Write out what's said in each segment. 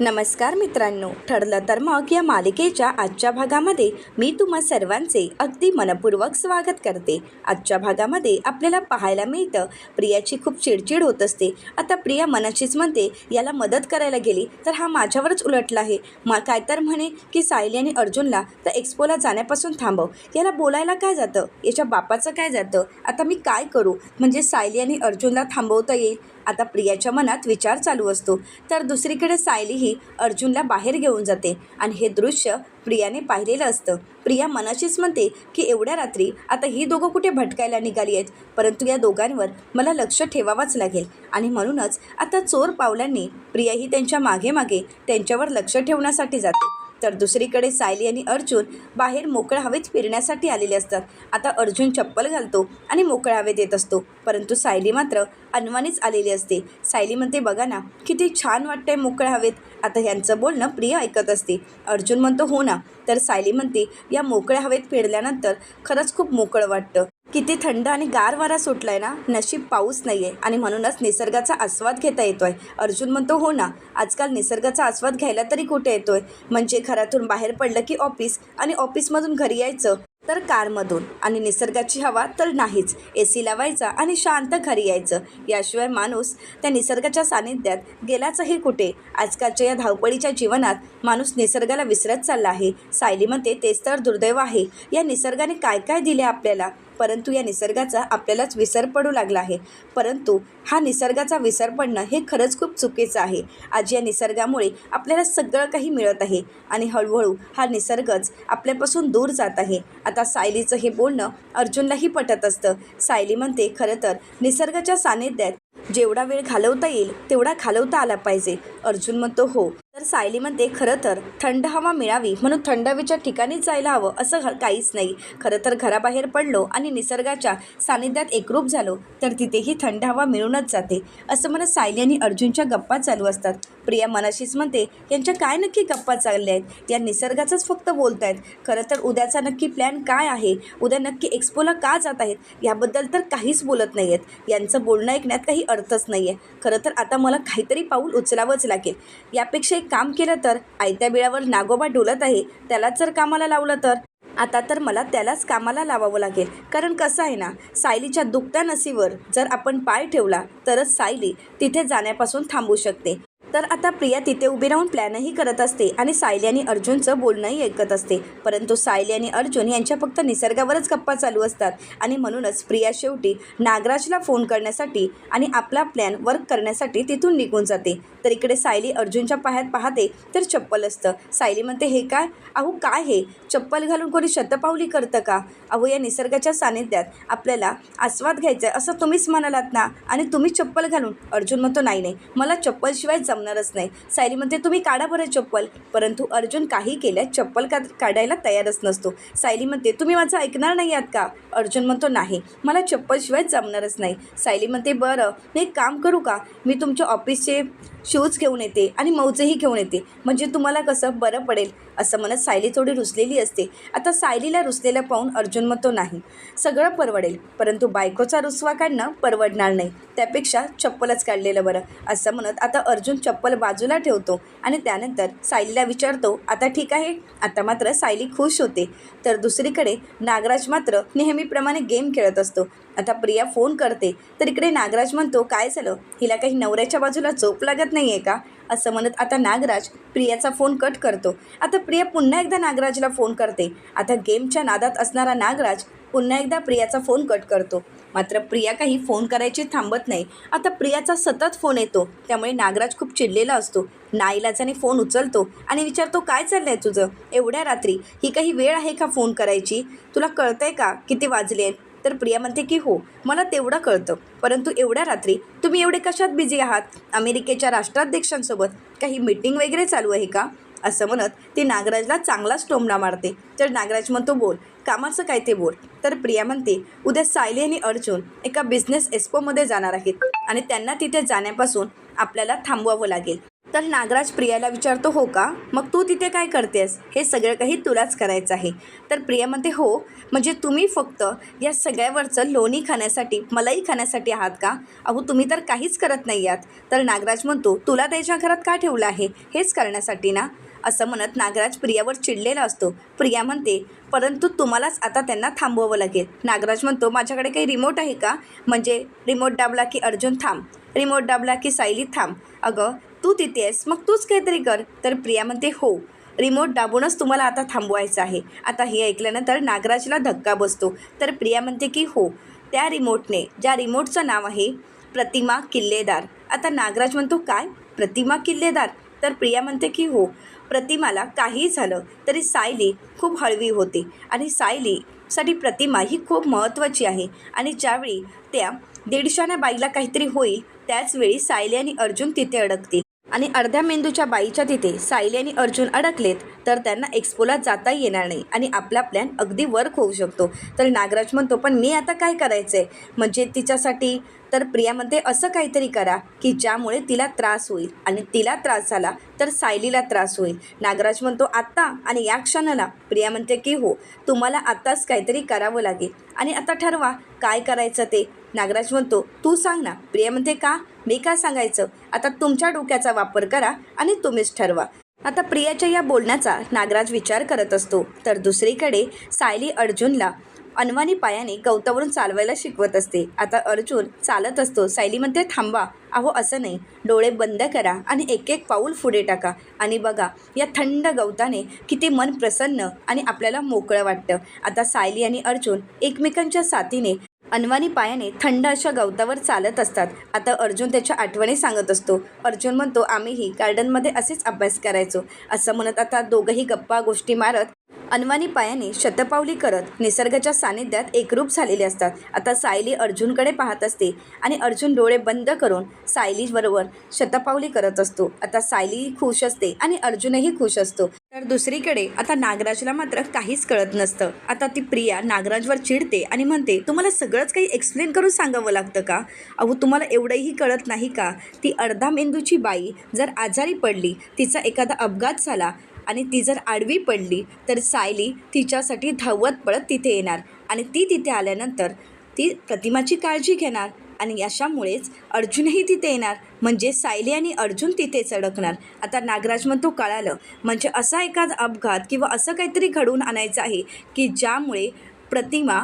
नमस्कार मित्रांनो ठरलं तर मग या मालिकेच्या आजच्या भागामध्ये मी तुम्हा सर्वांचे अगदी मनपूर्वक स्वागत करते. आजच्या भागामध्ये आपल्याला पाहायला मिळतं प्रियाची खूप चिडचिड होत असते. आता प्रिया मनाचीच म्हणते याला मदत करायला गेली तर हा माझ्यावरच उलटला आहे. मा काय तर म्हणे की सायली आणि अर्जुनला तर एक्सपोला जाण्यापासून थांबव. याला बोलायला काय जातं? याच्या बापाचं काय जातं? आता मी काय करू? म्हणजे सायली आणि अर्जुनला थांबवता येईल? आता प्रियाच्या मनात विचार चालू असतो. तर दुसरीकडे सायलीही अर्जुनला बाहेर घेऊन जाते आणि हे दृश्य प्रियाने पाहिलेलं असतं. प्रिया मनाशीच म्हणते की एवढ्या रात्री आता ही दोघं कुठे भटकायला निघाली आहेत? परंतु या दोघांवर मला लक्ष ठेवावंच लागेल. आणि म्हणूनच आता चोर पावलांनी प्रियाही त्यांच्या मागे मागे त्यांच्यावर लक्ष ठेवण्यासाठी जाते. तर दुसरीकडे सायली आणि अर्जुन बाहेर मोकळ्या हवेत फिरण्यासाठी आलेले असतात. आता अर्जुन चप्पल घालतो आणि मोकळ्या हवेत येत असतो. परंतु सायली मात्र अनवानीच आलेली असते. सायली म्हणते बघा ना किती छान वाटतंय मोकळ्या हवेत. आता ह्यांचं बोलणं प्रिया ऐकत असते. अर्जुन म्हणतो हो ना. तर सायली म्हणते या मोकळ्या हवेत फिरल्यानंतर खरंच खूप मोकळं वाटतं. किती थंड आणि गार वारा सुटलाय ना? नशीब पाऊस नाही आहे आणि म्हणूनच निसर्गाचा आस्वाद घेता येतोय. अर्जुन म्हणतो हो ना. आजकाल निसर्गाचा आस्वाद घ्यायला तरी कुठे येतोय? म्हणजे घरातून बाहेर पडलं की ऑफिस आणि ऑफिसमधून घरी यायचं. तर कारमधून. आणि निसर्गाची हवा तर नाहीच. ए सी लावायचा आणि शांत घरी यायचं. याशिवाय माणूस त्या निसर्गाच्या सानिध्यात गेलाचही कुठे? आजकालच्या या धावपळीच्या जीवनात माणूस निसर्गाला विसरत चालला आहे. सायलीमध्ये तेच तर दुर्दैव आहे. या निसर्गाने काय काय दिले आपल्याला? परंतु या निसर्गाचा आपल्यालाच विसर पडू लागला आहे. परंतु हा निसर्गाचा विसर पडणं हे खरंच खूप चुकीचं आहे. आज या निसर्गामुळे आपल्याला सगळं काही मिळत आहे आणि हळूहळू हा निसर्गच आपल्यापासून दूर जात आहे. आता सायलीचं हे बोलणं अर्जुनलाही पटत असतं. सायली म्हणते खरं तर निसर्गाच्या सानिध्यात जेवढा वेळ घालवता येईल तेवढा घालवता आला पाहिजे. अर्जुन म्हणतो हो. सायलीमध्ये खरं तर थंड हवा मिळावी म्हणून थंड हवेच्या ठिकाणीच जायला हवं असं घ- काहीच नाही. खरं तर घराबाहेर पडलो आणि निसर्गाच्या सानिध्यात एकरूप झालो तर तिथेही थंड हवा मिळूनच जाते असं म्हणत सायली आणि अर्जुनच्या गप्पा चालू असतात. प्रिया मनाशीच म्हणते यांच्या काय नक्की गप्पा चालल्या आहेत? या निसर्गाचंच फक्त बोलत आहेत खरं तर उद्याचा नक्की प्लॅन काय आहे? उद्या नक्की एक्सपोला का जात आहेत? याबद्दल तर काहीच बोलत नाही आहेत यांचं बोलणं ऐकण्यात काही अर्थच नाही आहे खरं तर आता मला काहीतरी पाऊल उचलावंच लागेल. यापेक्षा एक काम केलं तर आयत्या बिळावर नागोबा डोलत आहे. त्यालाच जर कामाला लावलं तर? आता तर मला त्यालाच कामाला लावावं लागेल. कारण कसं आहे ना सायलीच्या दुखत्या नसीवर जर आपण पाय ठेवला तरच सायली तिथे जाण्यापासून थांबू शकते. तर आता प्रिया तिथे उभी राहून प्लॅनही करत असते आणि सायली आणि अर्जुनचं बोलणंही ऐकत असते. परंतु सायली आणि अर्जुन यांच्या फक्त निसर्गावरच गप्पा चालू असतात आणि म्हणूनच प्रिया शेवटी नागराजला फोन करण्यासाठी आणि आपला प्लॅन वर्क करण्यासाठी तिथून निघून जाते. तर इकडे सायली अर्जुनच्या पायात पाहते तर चप्पल असतं. सायली म्हणते हे काय? अहो काय हे? चप्पल घालून कोणी शतपावली करतं का? अहो या निसर्गाच्या सानिध्यात आपल्याला आस्वाद घ्यायचा आहे असं तुम्हीच म्हणालात ना? आणि तुम्ही चप्पल घालून? अर्जुन म्हणतो नाही नाही मला चप्पलशिवाय जमणारच नाही. सायली म्हणते तुम्ही काढा बरं चप्पल. परंतु अर्जुन काही केल्यास चप्पल का काढायला तयारच नसतो. सायली म्हणते तुम्ही माझं ऐकणार नाही आहात का? अर्जुन म्हणतो नाही मला चप्पलशिवाय जमणारच नाही. सायली म्हणते बरं मी एक काम करू का? मी तुमच्या ऑफिसचे शूज घेऊन येते आणि मौजेही घेऊन येते. म्हणजे तुम्हाला कसं बरं पडेल? असं म्हणत सायली थोडी रुसलेली असते. आता सायलीला रुसलेलं पाहून अर्जुन म्हणतो नाही सगळं परवडेल परंतु बायकोचा रुसवा काढणं परवडणार नाही. त्यापेक्षा चप्पलच काढलेलं बरं. असं म्हणत आता अर्जुन चप्पल बाजूला ठेवतो आणि त्यानंतर सायलीला विचारतो आता ठीक आहे? आता मात्र सायली खुश होते. तर दुसरीकडे नागराज मात्र नेहमीप्रमाणे गेम खेळत असतो. आता प्रिया फोन करते. तर इकडे नागराज म्हणतो काय झालं? हिला काही नवऱ्याच्या बाजूला झोप लागत नाही आहे का? असं म्हणत आता नागराज प्रियाचा फोन कट करतो. आता प्रिया पुन्हा एकदा नागराजला फोन करते. आता गेमच्या नादात असणारा नागराज पुन्हा एकदा प्रियाचा फोन कट करतो. मात्र प्रिया काही फोन करायची थांबत नाही. आता प्रियाचा सतत फोन येतो. त्यामुळे नागराज खूप चिडलेला असतो. नाईलाजाने फोन उचलतो आणि विचारतो काय चाललं आहे तुझं? एवढ्या रात्री ही काही वेळ आहे का फोन करायची? तुला कळतंय का? किती वाजले? आहेत तर प्रिया म्हणते की हो मला तेवढं कळतं. परंतु एवढ्या रात्री तुम्ही एवढे कशात बिझी आहात? अमेरिकेच्या राष्ट्राध्यक्षांसोबत काही मीटिंग वगैरे चालू आहे का? असं म्हणत ती नागराजला चांगलाच टोमणा मारते. तर नागराज म्हणतो बोल कामाचं काय ते बोल? तर प्रिया म्हणते उद्या सायली आणि अर्जुन एका बिझनेस एक्स्पोमध्ये जाणार आहेत आणि त्यांना तिथे जाण्यापासून आपल्याला थांबवावं लागेल. तर नागराज प्रियाला विचारतो हो का? मग तू तिथे काय करतेस? हे सगळं काही तुलाच करायचं आहे. तर प्रिया म्हणते हो म्हणजे तुम्ही फक्त या सगळ्यावरचं लोणी खाण्यासाठी मलाई खाण्यासाठी आहात का? अहो तुम्ही तर काहीच करत नाही आहात. तर नागराज म्हणतो तुला त्याच्या घरात का ठेवलं आहे? हेच करण्यासाठी ना? असं म्हणत नागराज प्रियावर चिडलेला असतो. प्रिया म्हणते परंतु तुम्हालाच आता त्यांना थांबवावं लागेल. नागराज म्हणतो माझ्याकडे काही रिमोट आहे का? म्हणजे रिमोट दाबला की अर्जुन थांब. रिमोट दाबला की सायली थांब. अगं तू तिथे आहेस मग तूच काहीतरी कर. तर प्रिया म्हणते हो. रिमोट दाबूनच तुम्हाला आता थांबवायचं आहे. आता हे ऐकल्यानंतर नागराजला धक्का बसतो. तर प्रिया म्हणते की हो. त्या रिमोटने ज्या रिमोटचं नाव आहे प्रतिमा किल्लेदार. आता नागराज म्हणतो काय? प्रतिमा किल्लेदार? तर प्रिया म्हणते की हो. प्रतिमाला काही झालं तरी सायली खूप हळवी होते आणि सायलीसाठी प्रतिमा ही खूप महत्त्वाची आहे आणि ज्यावेळी त्या दीडशाने बाईला काहीतरी होईल त्याचवेळी सायली आणि अर्जुन तिथे अडकतील. आणि अर्ध्या मेंदूच्या बाईच्या तिथे सायली आणि अर्जुन अडकलेत तर त्यांना एक्सपोला जाता येणार नाही आणि आपला प्लॅन अगदी वर्क होऊ शकतो. तर नागराज म्हणतो पण मी आता काय करायचं आहे म्हणजे तिच्यासाठी तर प्रिया म्हणते असं काहीतरी करा की ज्यामुळे तिला त्रास होईल आणि तिला त्रास झाला तर सायलीला त्रास होईल. नागराज म्हणतो आत्ता आणि या क्षणाला. प्रिया म्हणते की हो तुम्हाला आत्ताच काहीतरी करावं लागेल आणि आता ठरवा काय करायचं ते. नागराज म्हणतो तू सांग ना प्रिया म्हणते का? मी का सांगायचं? आता तुमच्या डोक्याचा वापर करा आणि तुम्हीच ठरवा. आता प्रियाच्या या बोलण्याचा नागराज विचार करत असतो. तर दुसरीकडे सायली अर्जुनला अनवानी पायाने गवतावरून चालवायला शिकवत असते. आता अर्जुन चालत असतो. सायली म्हणते थांबा अहो असं नाही. डोळे बंद करा आणि एक एक पाऊल पुढे टाका. आणि बघा या थंड गवताने किती मन प्रसन्न आणि आपल्याला मोकळं वाटतं. आता सायली आणि अर्जुन एकमेकांच्या साथीने अनवानी पायाने थंड अशा गवतावर चालत असतात. आता अर्जुन त्याच्या आठवणी सांगत असतो. अर्जुन म्हणतो आम्हीही गार्डनमध्ये असेच अभ्यास करायचो. असं म्हणत आता दोघंही गप्पा गोष्टी मारत अनवानी पायाने शतपावली करत निसर्गाच्या सानिध्यात एकरूप झालेले असतात. आता सायली अर्जुनकडे पाहत असते आणि अर्जुन डोळे बंद करून सायलीबरोबर शतपावली करत असतो. आता सायली खुश असते आणि अर्जुनही खुश असतो. तर दुसरीकडे आता नागराजला मात्र काहीच कळत नसतं. आता ती प्रिया नागराजवर चिडते आणि म्हणते तुम्हाला सगळंच काही एक्सप्लेन करून सांगावं लागतं का? अहो तुम्हाला एवढंही कळत नाही का? ती अर्धा मेंदूची बाई जर आजारी पडली तिचा एखादा अपघात झाला आणि ती जर आडवी पडली तर सायली तिच्यासाठी धावत पळत तिथे येणार. आणि ती तिथे आल्यानंतर ती प्रतिमाची काळजी घेणार आणि अशामुळेच अर्जुनही तिथे येणार. म्हणजे सायली आणि अर्जुन तिथेच अडकणार आता नागराज म्हणतो कळालं. म्हणजे असा एखादा अपघात किंवा असं काहीतरी घडवून आणायचं आहे की ज्यामुळे प्रतिमा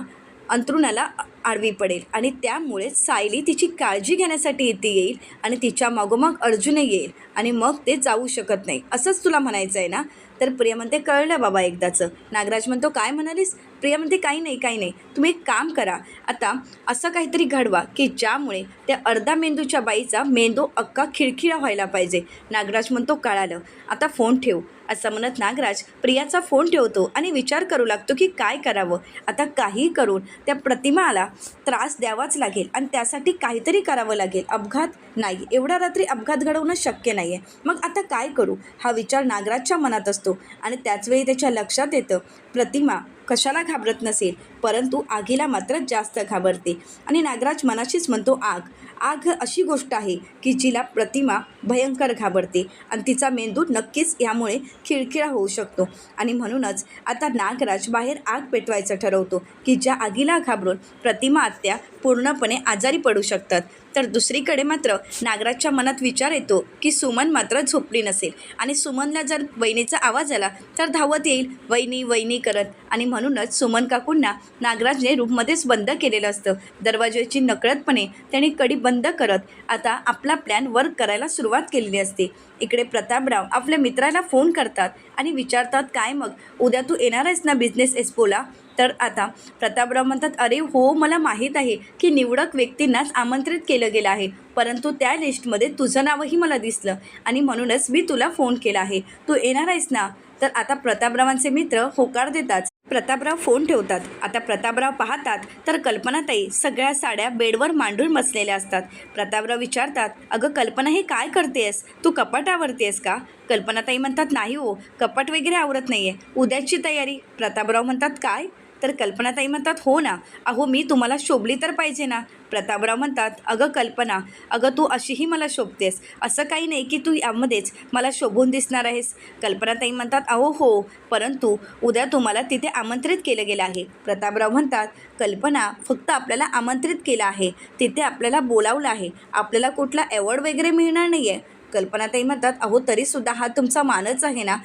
अंतरुणाला आडवी पडेल. आणि त्यामुळे सायली तिची काळजी घेण्यासाठी इथे येईल आणि तिच्या मागोमाग अर्जुनही येईल आणि मग ते जाऊ शकत नाही. असंच तुला म्हणायचं आहे ना? तर प्रिया म्हणते कळलं बाबा एकदाचं. नागराज म्हणतो काय म्हणालीस? प्रिया म्हणते काही नाही काही नाही. तुम्ही एक काम करा. आता असं काहीतरी घडवा की ज्यामुळे त्या अर्धा मेंदूच्या बाईचा मेंदू अक्का खिळखिळा व्हायला पाहिजे. नागराज म्हणतो कळालं. आता फोन ठेव. असं म्हणत नागराज प्रियाचा फोन ठेवतो आणि विचार करू लागतो की काय करावं. आता काही करून त्या प्रतिमाला त्रास द्यावाच लागेल आणि त्यासाठी काहीतरी करावं लागेल. अपघात नाही. एवढ्या रात्री अपघात घडवणं शक्य नाही आहे मग आता काय करू? हा विचार नागराजच्या मनात असतो आणि त्याचवेळी त्याच्या लक्षात येतं प्रतिमा कशाला घाबरत नसेल? परंतु आगीला मात्र जास्त घाबरते. आणि नागराज मनाशीच म्हणतो आग आग अशी गोष्ट आहे की जिला प्रतिमा भयंकर घाबरते आणि तिचा मेंदू नक्कीच यामुळे खिळखिळा होऊ शकतो. आणि म्हणूनच आता नागराज बाहेर आग पेटवायचं ठरवतो की ज्या आगीला घाबरून प्रतिमा आत्या पूर्णपणे आजारी पडू शकतात. तर दुसरीकडे मात्र नागराजच्या मनात विचार येतो की सुमन मात्र झोपली नसेल. आणि सुमनला जर वहिनीचा आवाज आला तर धावत येईल वहिनी वहिनी करत. आणि म्हणूनच सुमन काकूंना नागराजने रूममध्येच बंद केलेलं असतं. दरवाज्याची नकळतपणे त्यांनी कडी बंद करत आता आपला प्लॅन वर्क करायला सुरुवात केलेली असते. इकडे प्रतापराव आपल्या मित्राला फोन करतात आणि विचारतात काय मग? उद्या तू येणार आहेस ना बिझनेस एक्सपोला तर आता प्रतापराव म्हणतात अरे हो मला माहीत आहे की निवडक व्यक्तींनाच आमंत्रित केलं गेलं आहे परंतु त्या लिस्टमध्ये तुझं नावही मला दिसलं आणि म्हणूनच मी तुला फोन केला आहे. तू येणार आहेस ना? तर आता प्रतापरावांचे मित्र होकार देतात. प्रतापराव फोन ठेवतात. आता प्रतापराव पाहतात तर कल्पनाताई सगळ्या साड्या बेडवर मांडून बसलेल्या असतात. प्रतापराव विचारतात अगं कल्पना हे काय करतेस तू कपाट आवरतेस का? कल्पनाताई म्हणतात नाही हो कपाट वगैरे आवरत नाही आहे उद्याची तयारी. प्रतापराव म्हणतात काय? तर कल्पनाताई म्हणतात हो ना. अहो मी तुम्हाला शोभली तर पाहिजे ना. प्रतापराव म्हणतात अगं कल्पना. अगं तू अशीही मला शोभतेस. असं काही नाही की तू यामध्येच मला शोभून दिसणार आहेस. कल्पनाताई म्हणतात अहो हो. परंतु उद्या तुम्हाला तिथे आमंत्रित केलं गेलं आहे. प्रतापराव म्हणतात कल्पना फक्त आपल्याला आमंत्रित केलं आहे. तिथे आपल्याला बोलावलं आहे. आपल्याला कुठला अवॉर्ड वगैरे मिळणार नाही आहे कल्पनाताई म्हणतात अहो तरीसुद्धा हा तुमचा मानच आहे ना.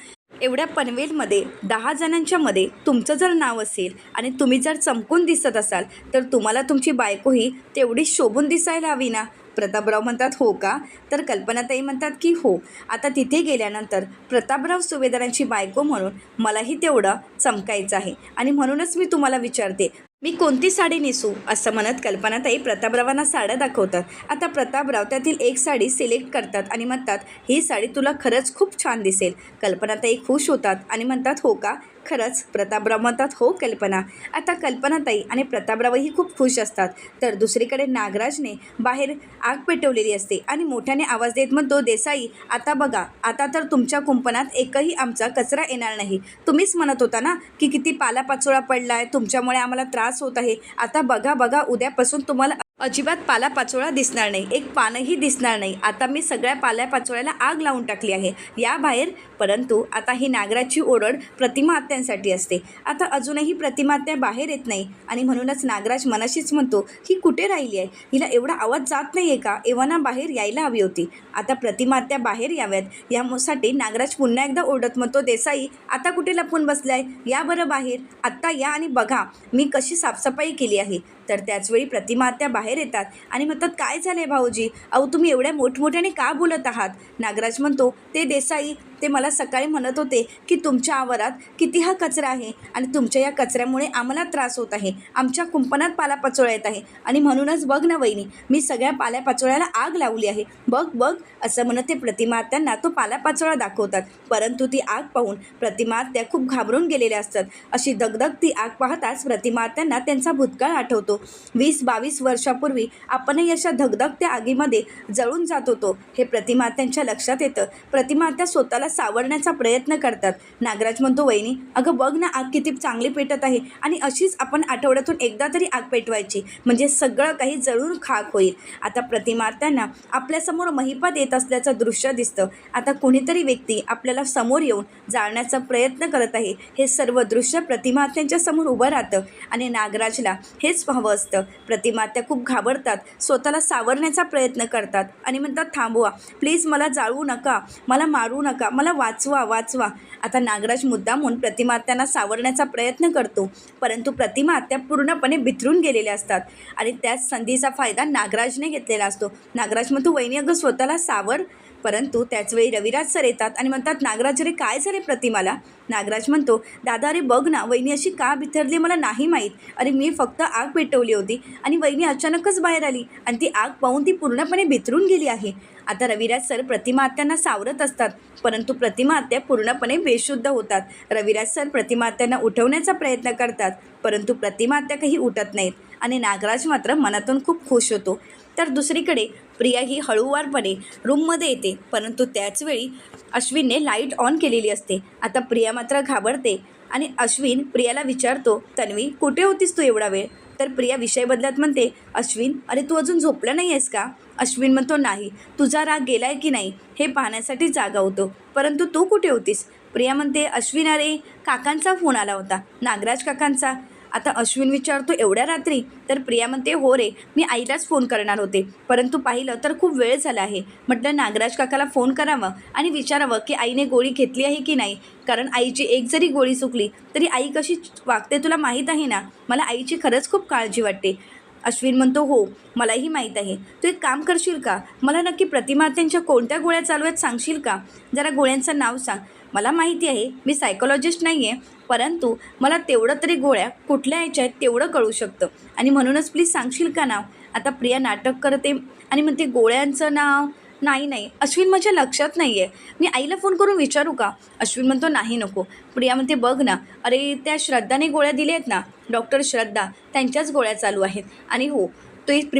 एवढ्या पनवेलमध्ये दहा जणांच्या मध्ये तुमचं जर नाव असेल आणि तुम्ही जर चमकून दिसत असाल तर तुम्हाला तुमची बायकोही तेवढीच शोभून दिसायला हवी ना? प्रतापराव म्हणतात हो का? तर कल्पनाताई म्हणतात की हो. आता तिथे गेल्यानंतर प्रतापराव सुभेदारांची बायको म्हणून मलाही तेवढं चमकायचं आहे आणि म्हणूनच मी तुम्हाला विचारते मी कोणती साडी नेसू? असं म्हणत कल्पनाताई प्रतापरावांना साड्या दाखवतात. आता प्रतापराव त्यातील एक साडी सिलेक्ट करतात आणि म्हणतात ही साडी तुला खरंच खूप छान दिसेल. कल्पनाताई खुश होतात आणि म्हणतात हो का? खरंच. प्रतापराव म्हणतात हो कल्पना. आता कल्पनाताई आणि प्रतापरावही खूप खुश असतात. तर दुसरीकडे नागराजने बाहेर आग पेटवलेली असते आणि मोठ्याने आवाज देत म्हणतो देसाई आता बघा आता तर तुमच्या कुंपणात एकही आमचा कचरा येणार नाही. तुम्हीच म्हणत होता ना की किती पालापाचोळा पडला आहे तुमच्यामुळे आम्हाला त्रास त्रास होत आहे. आता बघा बघा उद्यापासून तुम्हाला अजिबात पालापाचोळा दिसणार नाही. एक पानही दिसणार नाही. आता मी सगळ्या पाल्यापाचोळ्याला आग लावून टाकली आहे. या बाहेर परंतु आता ही नागराची ओरड प्रतिमा आत्यांसाठी असते. आता अजूनही प्रतिमा आत्या बाहेर येत नाही आणि म्हणूनच नागराज मनाशीच म्हणतो ही कुठे राहिली आहे? हिला एवढा आवाज जात नाही आहे का? एव्हाना बाहेर यायला हवी होती. आता प्रतिमा आत्या बाहेर याव्यात. यासाठी नागराज पुन्हा एकदा ओरडत म्हणतो देसाई आता कुठे लपून बसलाय? या बरं बाहेर. आत्ता या आणि बघा. मी कशी साफसफाई केली आहे. तर त्याचवेळी प्रतिमात्या बाहेर येतात आणि म्हणतात काय झालं आहे भाऊजी? अहो तुम्ही एवढ्या मोठमोठ्याने का बोलत आहात? नागराज म्हणतो ते देसाई ते मला सकाळी म्हणत होते की तुमच्या आवारात किती हा कचरा आहे आणि तुमच्या या कचऱ्यामुळे आम्हाला त्रास होत आहे. आमच्या कुंपणात पालापाचोळा येत आहे. आणि म्हणूनच बघ ना वहिनी मी सगळ्या पाल्यापाचोळ्याला आग लावली आहे. बघ बघ असं म्हणत ते प्रतिमा त्यांना तो पालापाचोळा दाखवतात. परंतु ती आग पाहून प्रतिमा त्या खूप घाबरून गेलेल्या असतात. अशी दगदग ती आग पाहताच प्रतिमा त्यांना त्यांचा भूतकाळ आठवतो. वीस बावीस वर्षापूर्वी आपणही अशा धगधगत्या आगीमध्ये जळून जात होतो. हे प्रतिमा त्यांच्या लक्षात येतं. प्रतिमा त्या स्वतःला सावरण्याचा प्रयत्न करतात. नागराज म्हणतो वहिनी अगं बघ ना आग किती चांगली पेटत आहे आणि अशीच आपण आठवड्यातून एकदा तरी आग पेटवायची. म्हणजे सगळं काही जळून खाक होईल. आता प्रतिमात्यांना आपल्यासमोर महिपात येत असल्याचं दृश्य दिसतं. आता कोणीतरी व्यक्ती आपल्याला समोर येऊन जाळण्याचा प्रयत्न करत आहे. हे सर्व दृश्य प्रतिमात्यांच्या समोर उभं राहतं आणि नागराजला हेच व्हावं असतं. प्रतिमात्या खूप घाबरतात. स्वतःला सावरण्याचा प्रयत्न करतात आणि म्हणतात थांबवा. प्लीज मला जाळवू नका. मला मारू नका. मला वाचवा वाचवा. आता नागराज मुद्दामून प्रतिमा त्यांना सावरण्याचा प्रयत्न करतो परंतु प्रतिमा त्या पूर्णपणे बिथरून गेलेल्या असतात आणि त्याच संधीचा फायदा नागराजने घेतलेला असतो. नागराज म्हणतो वहिनी अगं स्वतःला सावर. परंतु त्याचवेळी रविराज सर येतात आणि म्हणतात नागराज रे काय झाले प्रतिमाला? नागराज म्हणतो दादा अरे बघ ना वहिनी अशी का बिथरली मला नाही माहीत. अरे मी फक्त आग पेटवली होती आणि वहिनी अचानकच बाहेर आली आणि ती आग पाहून ती पूर्णपणे बिथरून गेली आहे. आता रविराज सर प्रतिमात्यांना सावरत असतात परंतु प्रतिमात्या पूर्णपणे बेशुद्ध होतात. रविराज सर प्रतिमात्यांना उठवण्याचा प्रयत्न करतात परंतु प्रतिमात्या काही उठत नाहीत आणि नागराज मात्र मनातून खूप खुश होतो. तर दुसरीकडे प्रिया ही हळूवारपणे रूममध्ये येते परंतु त्याचवेळी अश्विनने लाइट ऑन केलेली असते. आता प्रिया मात्र घाबरते आणि अश्विन प्रियाला विचारतो तन्वी कुठे होतीस तू एवढा वेळ? तर प्रिया विषय बदलत म्हणते अश्विन अरे तू अजून झोपला नाही आहेस का? अश्विन म्हणतो नाही तुझा राग गेलाय की नाही हे पाहण्यासाठी जागा होतो. परंतु तू कुठे होतीस? प्रिया म्हणते अश्विन अरे काकांचा फोन आला होता नागराज काकांचा. आता अश्विन विचारतो एवढ्या रात्री? तर प्रिया म्हणते हो रे मी आईलाच फोन करणार होते. परंतु पाहिलं तर खूप वेळ झाला आहे. म्हटलं नागराज काकाला फोन करावं आणि विचारावं की आईने गोळी घेतली आहे की नाही? कारण आईची एक जरी गोळी चुकली तरी आई कशी वागते तुला माहीत आहे ना? मला आईची खरंच खूप काळजी वाटते. अश्विन म्हणतो हो मलाही माहीत आहे. तू एक काम करशील का? मला नक्की प्रतिमा त्यांच्या कोणत्या गोळ्या चालू आहेत सांगशील का? जरा गोळ्यांचं नाव सांग. मला माहिती आहे मी सायकोलॉजिस्ट नाही आहे परंतु मला तेवढं तरी गोळ्या कुठल्या यायच्या आहेत तेवढं कळू शकतं. आणि म्हणूनच प्लीज सांगशील का नाव? आता प्रिया नाटक करते आणि म्हणते गोळ्यांचं नाव नाही नाही. अश्विन माझ्या लक्षात नाही आहे मी आईला फोन करून विचारू का? अश्विन म्हणतो नाही नको. प्रिया म्हणते बघ ना. अरे त्या श्रद्धाने गोळ्या दिल्या आहेत ना डॉक्टर श्रद्धा त्यांच्याच गोळ्या चालू आहेत. आणि हो तो एक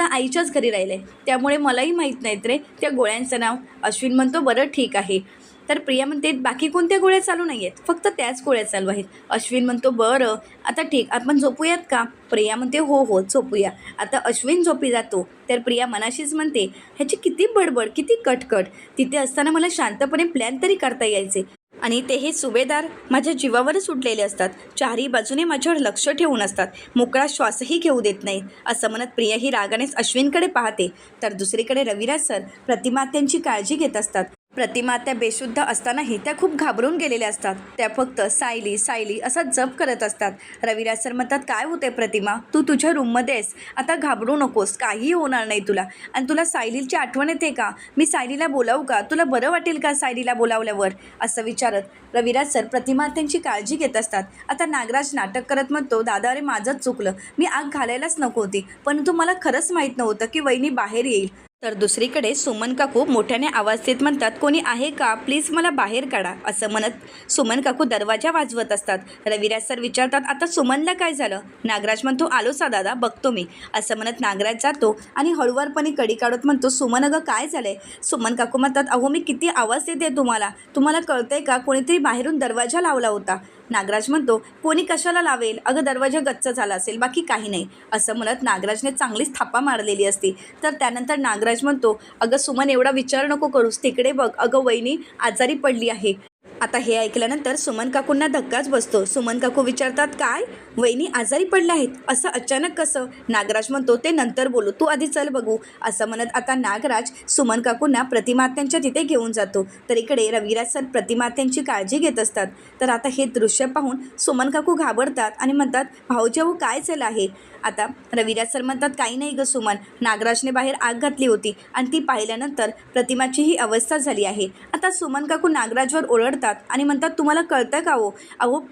आईच्याच घरी राहिलं आहे त्यामुळे मलाही माहीत नाहीत रे त्या गोळ्यांचं नाव. अश्विन म्हणतो बरं ठीक आहे. तर प्रिया म्हणते बाकी कोणत्या गोळ्या चालू नाही आहेत फक्त त्याच गोळ्या चालू आहेत. अश्विन म्हणतो बरं आता ठीक आपण झोपूयात का? प्रिया म्हणते हो हो झोपूया. आता अश्विन झोपी जातो. तर प्रिया मनाशीच म्हणते ह्याची किती बडबड किती कटकट. तिथे असताना मला शांतपणे प्लॅन तरी करता यायचे. आणि ते हे सुभेदार माझ्या जीवावरच उठलेले असतात. चारही बाजूने माझ्यावर लक्ष ठेवून असतात. मोकळा श्वासही घेऊ देत नाहीत. असं म्हणत प्रिया ही रागानेच अश्विनकडे पाहते. तर दुसरीकडे रविराज सर प्रतिमा त्यांची काळजी घेत असतात. प्रतिमा त्या बेशुद्ध असतानाही त्या खूप घाबरून गेलेल्या असतात. त्या फक्त सायली सायली असा जप करत असतात. रविराज सर म्हणतात काय होते प्रतिमा? तू तुझ्या रूममध्ये आहेस. आता घाबरू नकोस. काहीही होणार नाही तुला. आणि तुला सायलीची आठवण येते का? मी सायलीला बोलावू का? तुला बरं वाटेल का सायलीला बोलावल्यावर? असं विचारत रविराज सर प्रतिमा त्यांची काळजी घेत असतात. आता नागराज नाटक करत म्हणतो दादा अरे माझंच चुकलं. मी आग घालायलाच नको होती. परंतु मला खरंच माहीत नव्हतं की वहिनी बाहेर येईल. तर दुसरीकडे सुमन काकू मोठ्याने आवाज देत म्हणतात कोणी आहे का? प्लीज मला बाहेर काढा असं म्हणत सुमन काकू दरवाजा वाजवत असतात. रविराज सर विचारतात आता सुमनला काय झालं? नागराज म्हणतो आलो सा दादा बघतो मी असं म्हणत नागराज जातो आणि हळूवारपणे कडी काढत म्हणतो सुमन अगं काय झालं आहे सुमन काकू म्हणतात अहो मी किती आवाज देते तुम्हाला. तुम्हाला कळतंय का? कोणीतरी बाहेरून दरवाजा लावला होता. नागराज म्हणतो कोणी कशाला लावेल? अगं दरवाजा गच्च झाला असेल बाकी काही नाही. असं म्हणत नागराजने चांगलीच थापा मारलेली असती. तर त्यानंतर नागराज म्हणतो अगं सुमन एवढा विचार नको करूस. तिकडे बघ. अगं वहिनी आजारी पडली आहे. आता हे ऐकल्यानंतर सुमन काकूंना धक्काच बसतो. सुमन काकू विचारतात काय? वहिनी आजारी पडल्या आहेत. असं अचानक कसं? नागराज म्हणतो ते नंतर बोलू. तू आधी चल बघू. असं म्हणत आता नागराज सुमन काकूंना प्रतिमात्यांच्या तिथे घेऊन जातो. तर इकडे रविराज सर प्रतिमात्यांची काळजी घेत असतात. तर आता हे दृश्य पाहून सुमन काकू घाबरतात आणि म्हणतात भाऊजी अहो काय झालं आहे? आता रविराज सर म्हणतात काही नाही गं सुमन. नागराजने बाहेर आग घातली होती आणि ती पाहिल्यानंतर प्रतिमाची ही अवस्था झाली आहे. आता सुमन काकू नागराजवर ओरडतात आणि म्हणतात तुम्हाला कळतं का हो? अहो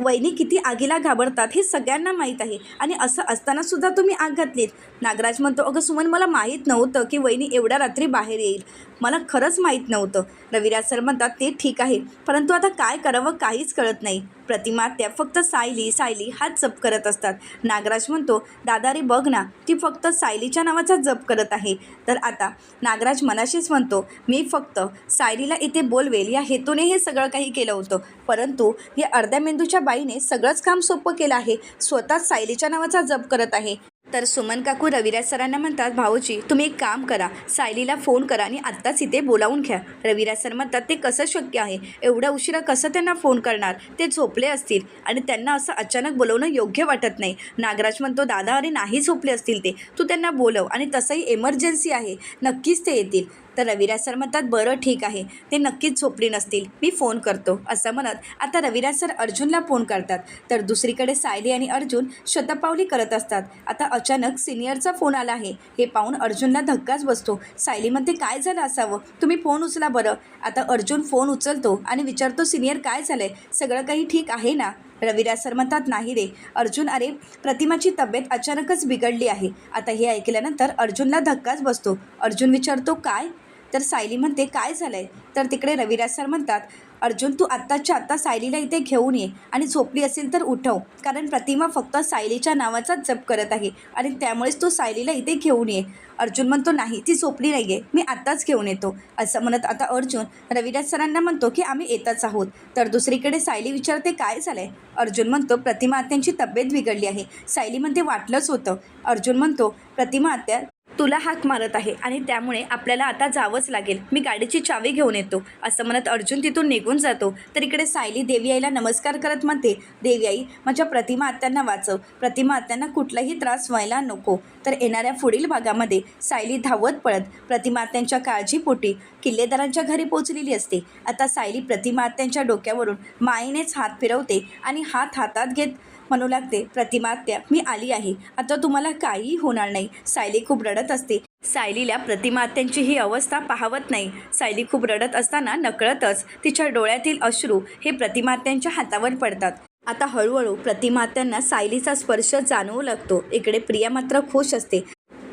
वहिनी किती आगीला घाबरतात हे सगळ्यांना माहीत आहे आणि असं असतानासुद्धा तुम्ही आग घातलीत. नागराज म्हणतो अगं सुमन मला माहीत नव्हतं की वहिनी एवढ्या रात्री बाहेर येईल. मला खरंच माहीत नव्हतं. रविराज सर म्हणतात ते ठीक आहे. परंतु आता काय करावं काहीच कळत नाही. प्रतिमा त्या फक्त सायली सायली हाच जप करत असतात. नागराज म्हणतो दादा रे बघ ना ती फक्त सायलीच्या नावाचा जप करत आहे. तर आता नागराज मनाशीच म्हणतो मी फक्त सायलीला इथे बोलवेल. या हेतूने हे सगळं काही केलं होतं. परंतु या अर्ध्या मेंदूच्या बाईने सगळंच काम सोपं केलं आहे. स्वतः सायलीच्या नावाचा जप करत आहे. तर सुमन काकू रविराज सरांना म्हणतात भाऊजी तुम्ही एक काम करा. सायलीला फोन करा आणि आत्ताच इथे बोलावून घ्या. रविराज सर म्हणतात ते कसं शक्य आहे? एवढ्या उशिरा कसं त्यांना फोन करणार? ते झोपले असतील आणि त्यांना असं अचानक बोलवणं योग्य वाटत नाही. नागराज म्हणतो दादा अरे नाही झोपले असतील ते. तू त्यांना बोलव आणि तसंही एमर्जन्सी आहे. नक्कीच ते येतील. तर रविराज सर म्हणतात बरं ठीक आहे. ते नक्कीच झोपली नसतील. मी फोन करतो. असं म्हणत आता रविराज सर अर्जुनला फोन करतात. तर दुसरीकडे सायली आणि अर्जुन शतपावली करत असतात. आता अचानक सिनियरचा फोन आला आहे. हे पाहून अर्जुनला धक्काच बसतो. सायली म्हणते काय झालं असावं? तुम्ही फोन उचला बरं. आता अर्जुन फोन उचलतो आणि विचारतो सिनियर काय झालं आहे सगळं काही ठीक आहे ना? रविराज सर म्हणतात नाही रे. अर्जुन अरे प्रतिमाची तब्येत अचानकच बिघडली आहे. आता हे ऐकल्यानंतर अर्जुनला धक्काच बसतो. अर्जुन विचारतो काय? तर सायली म्हणते काय झालं आहे तर तिकडे रविराज सर म्हणतात अर्जुन तू आत्ताच्या आत्ता सायलीला इथे घेऊन ये आणि झोपली असेल तर उठव कारण प्रतिमा फक्त सायलीच्या नावाचाच जप करत आहे आणि त्यामुळेच तू सायलीला इथे घेऊन ये. अर्जुन म्हणतो नाही ती झोपली नाही आहे मी आत्ताच घेऊन येतो. असं म्हणत आता अर्जुन रविराज सरांना म्हणतो की आम्ही येतच आहोत. तर दुसरीकडे सायली विचारते काय झालं आहे अर्जुन म्हणतो प्रतिमा आत्यांची तब्येत बिघडली आहे. सायली म्हणते वाटलंच होतं. अर्जुन म्हणतो प्रतिमा आत्या तुला हाक मारत आहे आणि त्यामुळे आपल्याला आता जावंच लागेल. मी गाडीची चावी घेऊन येतो. असं म्हणत अर्जुन तिथून निघून जातो. तर इकडे सायली देवी आईला नमस्कार करत म्हणते. देवी आई माझ्या प्रतिमा आत्यांना वाचव. प्रतिमा आत्यांना कुठलाही त्रास व्हायला नको तर येणाऱ्या पुढील भागामध्ये सायली धावत पळत प्रतिमा आत्यांच्या काळजीपोटी किल्लेदारांच्या घरी पोचलेली असते. आता सायली प्रतिमा आत्यांच्या डोक्यावरून मायेनेच हात फिरवते आणि हात हातात घेत म्हणू लागते प्रतिमात्या मी आली आहे. आता तुम्हाला काहीही होणार नाही. सायली खूप रडत असते. सायलीला प्रतिमात्यांची ही अवस्था पाहवत नाही. सायली खूप रडत असताना नकळतच तिच्या डोळ्यातील अश्रू हे प्रतिमात्यांच्या हातावर पडतात. आता हळूहळू प्रतिमात्यांना सायलीचा स्पर्श जाणवू लागतो. इकडे प्रिया मात्र खुश असते.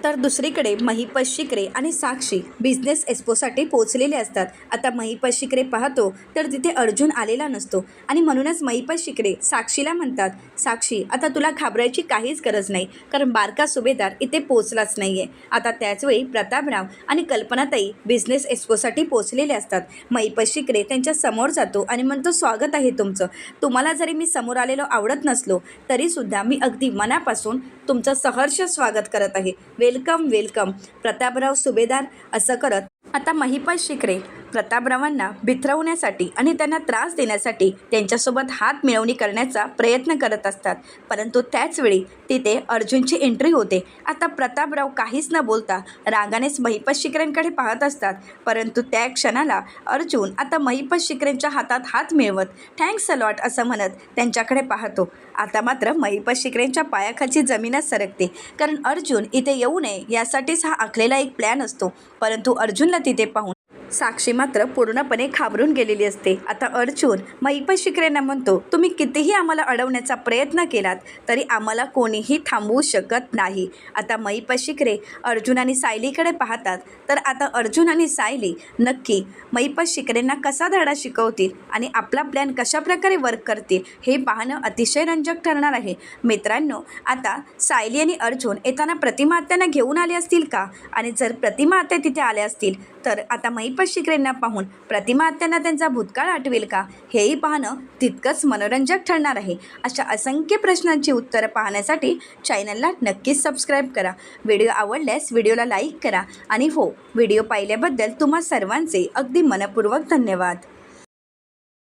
तर दुसरीकडे महिपत शिकरे आणि साक्षी बिझनेस एक्स्पोसाठी पोचलेले असतात. आता महिपत शिकरे पाहतो तर तिथे अर्जुन आलेला नसतो. आणि म्हणूनच महिपत शिकरे साक्षीला म्हणतात साक्षी आता तुला घाबरायची काहीच गरज नाही कारण बारका सुभेदार इथे पोचलाच नाही आहे आता त्याचवेळी प्रतापराव आणि कल्पनाताई बिझनेस एक्स्पोसाठी पोचलेले असतात. महिपत शिकरे त्यांच्यासमोर जातो आणि म्हणतो स्वागत आहे तुमचं. तुम्हाला जरी मी समोर आलेलो आवडत नसलो तरीसुद्धा मी अगदी मनापासून तुमचं सहर्ष स्वागत करत आहे. Welcome welcome. प्रतापराव सुभेदार असं करत आता महिपत शिकरे प्रतापरावांना भित्रवण्यासाठी आणि त्यांना त्रास देण्यासाठी त्यांच्यासोबत हात मिळवणी करण्याचा प्रयत्न करत असतात. परंतु त्याचवेळी तिथे अर्जुनची एंट्री होते. आता प्रतापराव काहीच न बोलता रागानेच महिपत शिकऱ्यांकडे पाहत असतात. परंतु त्या क्षणाला अर्जुन आता महिपत शिकऱ्यांच्या हातात हात मिळवत थँक्स अलॉट असं म्हणत त्यांच्याकडे पाहतो. आता मात्र महिपत शिकऱ्यांच्या पायाखालची जमीनच सरकते. कारण अर्जुन इथे येऊ नये यासाठीच हा आखलेला एक प्लॅन असतो. परंतु अर्जुनला तिथे पाहून साक्षी मात्र पूर्णपणे घाबरून गेलेली असते. आता अर्जुन महिपत शिकरेंना म्हणतो तुम्ही कितीही आम्हाला अडवण्याचा प्रयत्न केलात तरी आम्हाला कोणीही थांबवू शकत नाही. आता महिपत शिकरे अर्जुन आणि सायलीकडे पाहतात. तर आता अर्जुन आणि सायली नक्की महिपत शिकरेंना कसा धडा शिकवतील आणि आपला प्लॅन कशाप्रकारे वर्क करतील हे पाहणं अतिशय रंजक ठरणार आहे. मित्रांनो आता सायली आणि अर्जुन येताना प्रतिमा आत्यांना घेऊन आले असतील का? आणि जर प्रतिमा आत्या तिथे आल्या असतील तर आता महिपत शिकरेंना पाहून प्रतिमा आत्यांना त्यांचा भूतकाळ आठवेल का? हेही पाहणं तितकंच मनोरंजक ठरणार आहे. अशा असंख्य प्रश्नांची उत्तरं पाहण्यासाठी चॅनलला नक्कीच सबस्क्राईब करा. व्हिडिओ आवडल्यास व्हिडिओला लाईक करा. आणि हो व्हिडिओ पाहिल्याबद्दल तुम्हा सर्वांचे अगदी मनपूर्वक धन्यवाद.